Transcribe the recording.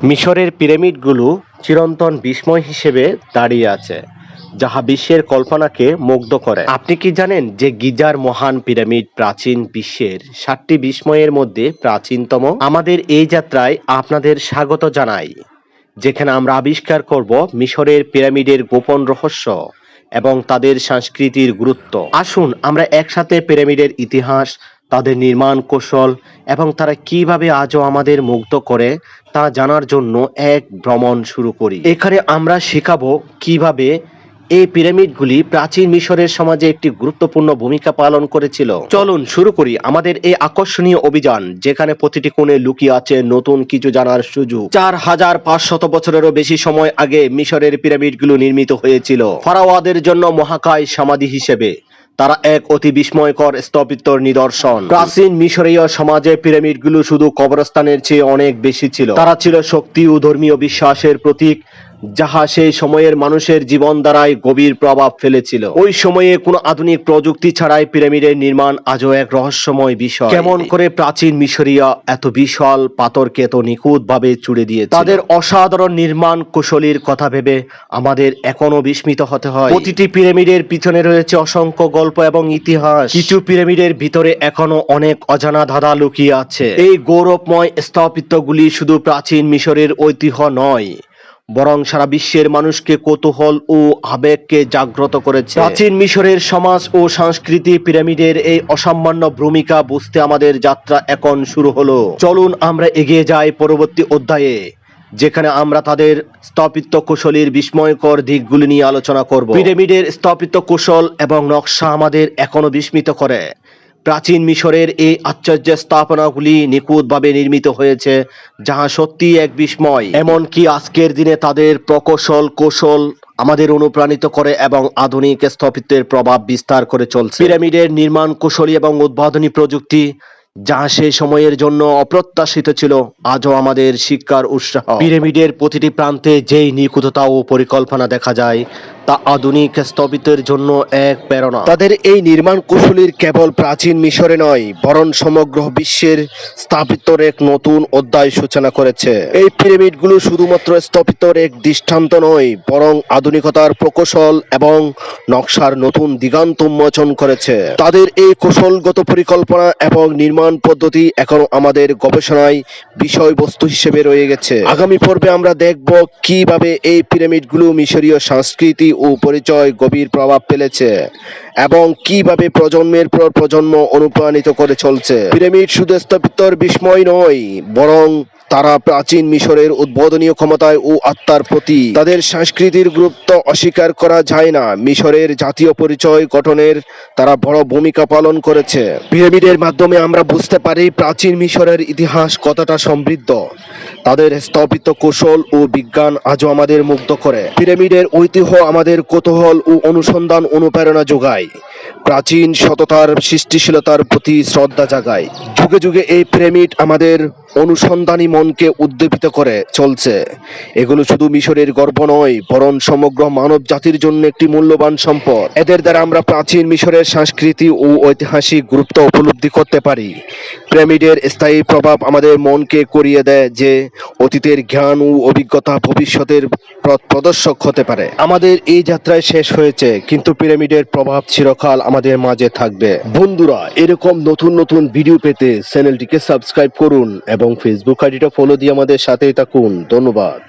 মিশরের পিরামিডগুলো চিরন্তন বিস্ময় হিসেবে দাঁড়িয়ে আছে, যাহা বিশ্বের কল্পনাকে মুগ্ধ করে। আপনি কি জানেন যে গিজার মহান পিরামিড প্রাচীন বিশ্বের সাতটি বিস্ময়ের মধ্যে প্রাচীনতম? আমাদের এই যাত্রায় আপনাদের স্বাগত জানাই, যেখানে আমরা আবিষ্কার করব মিশরের পিরামিডের গোপন রহস্য এবং তাদের সংস্কৃতির গুরুত্ব। আসুন আমরা একসাথে পিরামিডের ইতিহাস তাদের নির্মাণ কৌশল এবং তারা কীভাবে আজও আমাদের মুগ্ধ করে তা জানার জন্য এক ভ্রমণ শুরু করি। এখানে আমরা শেখাবো কীভাবে এই পিরামিডগুলি প্রাচীন মিশরের সমাজে একটি গুরুত্বপূর্ণ ভূমিকা পালন করেছিল। চলুন শুরু করি আমাদের এই আকর্ষণীয় অভিযান, যেখানে প্রতিটি কোণে লুকিয়ে আছে নতুন কিছু জানার সুযোগ। চার হাজার পাঁচশত বছরেরও বেশি সময় আগে মিশরের পিরামিডগুলো নির্মিত হয়েছিল। ফারাওয়াদের জন্য মহাকায় সমাধি হিসেবে। তারা এক অতি বিস্ময়কর স্থাপিত্যর নিদর্শন। প্রাচীন মিশরীয় সমাজে পিরামিডগুলো শুধু কবরস্থানের চেয়ে অনেক বেশি ছিল। তারা ছিল শক্তি ও ধর্মীয় বিশ্বাসের প্রতীক। যাহা সেই সময়ের মানুষের জীবন দ্বারাই গভীর প্রভাব ফেলেছিল। ওই সময়ে কোনো আধুনিক প্রযুক্তি ছাড়াই পিরামিডের নির্মাণ আজও এক রহস্যময় বিষয়। কেমন করে প্রাচীন মিশরীয় এত বিশাল পাথরকে এত নিখুঁত ভাবে চুড়ে দিয়ে তাদের অসাধারণ নির্মাণ কুশলীর কথা ভেবে আমাদের এখনও বিস্মিত হতে হয়। প্রতিটি পিরামিডের পিছনে রয়েছে অসংখ্য গল্প এবং ইতিহাস। কিছু পিরামিডের ভিতরে এখনও অনেক অজানা ধাঁধা লুকিয়ে আছে। এই গৌরবময় স্থাপত্যগুলি শুধু প্রাচীন মিশরের ঐতিহ্য নয় বরং সারা বিশ্বের মানুষকে কৌতূহল ও আবেগকে জাগ্রত করেছে। প্রাচীন মিশরের সমাজ ও সংস্কৃতি পিরামিডের এই অসামান্য ভূমিকা বুঝতে আমাদের যাত্রা এখন শুরু হলো। চলুন আমরা এগিয়ে যাই পরবর্তী অধ্যায়ে, যেখানে আমরা তাদের স্থাপিত্য কৌশলীর বিস্ময়কর দিকগুলি নিয়ে আলোচনা করব। পিরামিডের স্থাপিত কৌশল এবং নকশা আমাদের এখনও বিস্মিত করে। প্রাচীন মিশরের এই আশ্চর্য স্থাপনাগুলি নিখুঁতভাবে নির্মিত হয়েছে, যাহা সত্যি এক বিস্ময়। এমনকি আজকের দিনে তাদের প্রকৌশল, কৌশল আমাদের অনুপ্রাণিত করে এবং আধুনিক স্থাপত্যের প্রভাব বিস্তার করে চলছে। পিরামিডের নির্মাণ কৌশলী এবং উদ্বোধনী প্রযুক্তি, যা সে সময়ের জন্য অপ্রত্যাশিত ছিল, আজও আমাদের শিক্ষার উৎসাহ। পিরামিডের প্রতিটি প্রান্তে যেই নিখুঁততা ও পরিকল্পনা দেখা যায় তা আধুনিক স্থপতির জন্য এক প্রেরণা। তাদের এই নির্মাণ কৌশলীর কেবল প্রাচীন মিশরে নয়, বরং সমগ্র বিশ্বের স্থাপিত্যর এক নতুন অধ্যায় সূচনা করেছে। এই পিরামিডগুলো শুধুমাত্র স্থাপিত্যর এক দৃষ্টান্ত নয়, বরং আধুনিকতার প্রকৌশল এবং নকশার নতুন দিগান্ত উন্মোচন করেছে। তাদের এই কৌশলগত পরিকল্পনা এবং নির্মাণ পদ্ধতি এখনও আমাদের গবেষণায় বিষয়বস্তু হিসেবে রয়ে গেছে। আগামী পর্বে আমরা দেখব কীভাবে এই পিরামিডগুলো মিশরীয় সংস্কৃতি ও পরিচয় গভীর প্রভাব ফেলেছে এবং কীভাবে প্রজন্মের পর প্রজন্ম অনুপ্রাণিত করে চলছে। পিরামিড শুধু বিস্ময় নয়, বরং তারা প্রাচীন মিশরের উদ্বোধনীয় ক্ষমতায় ও আত্মার প্রতি। তাদের সংস্কৃতির গুরুত্ব অস্বীকার করা যায় না। মিশরের জাতীয় পরিচয় গঠনের তারা বড় ভূমিকা পালন করেছে। পিরামিডের মাধ্যমে আমরা বুঝতে পারি প্রাচীন মিশরের ইতিহাস কতটা সমৃদ্ধ। তাদের স্থাপিত কৌশল ও বিজ্ঞান আজও আমাদের মুগ্ধ করে। পিরামিডের ঐতিহ্য আমাদের কৌতূহল ও অনুসন্ধান অনুপ্রেরণা যোগায়। প্রাচীন সততার সৃষ্টিশীলতার প্রতি শ্রদ্ধা জাগায়। যুগে যুগে এই পিরামিড আমাদের অনুসন্ধানী মনকে উদ্দীপিত করে চলছে। এগুলো শুধু মিশরের গর্ব নয়, বরং সমগ্র মানব জাতির জন্য একটি মূল্যবান সম্পদ। এদের দ্বারা আমরা প্রাচীন মিশরের সংস্কৃতি ও ঐতিহাসিক গুরুত্ব উপলব্ধি করতে পারি। পিরামিডের স্থায়ী প্রভাব আমাদের মনকে করিয়ে দেয় যে, অতীতের জ্ঞান ও অভিজ্ঞতা ভবিষ্যতের প্রদর্শক হতে পারে। আমাদের এই যাত্রায় শেষ হয়েছে, কিন্তু পিরামিডের প্রভাব চিরকাল আমাদের মাঝে থাকবে। বন্ধুরা, এরকম নতুন নতুন ভিডিও পেতে চ্যানেলটিকে সাবস্ক্রাইব করুন এবং ফেসবুক আইডিটা ফলো দিয়ে আমাদের সাথেই থাকুন। ধন্যবাদ।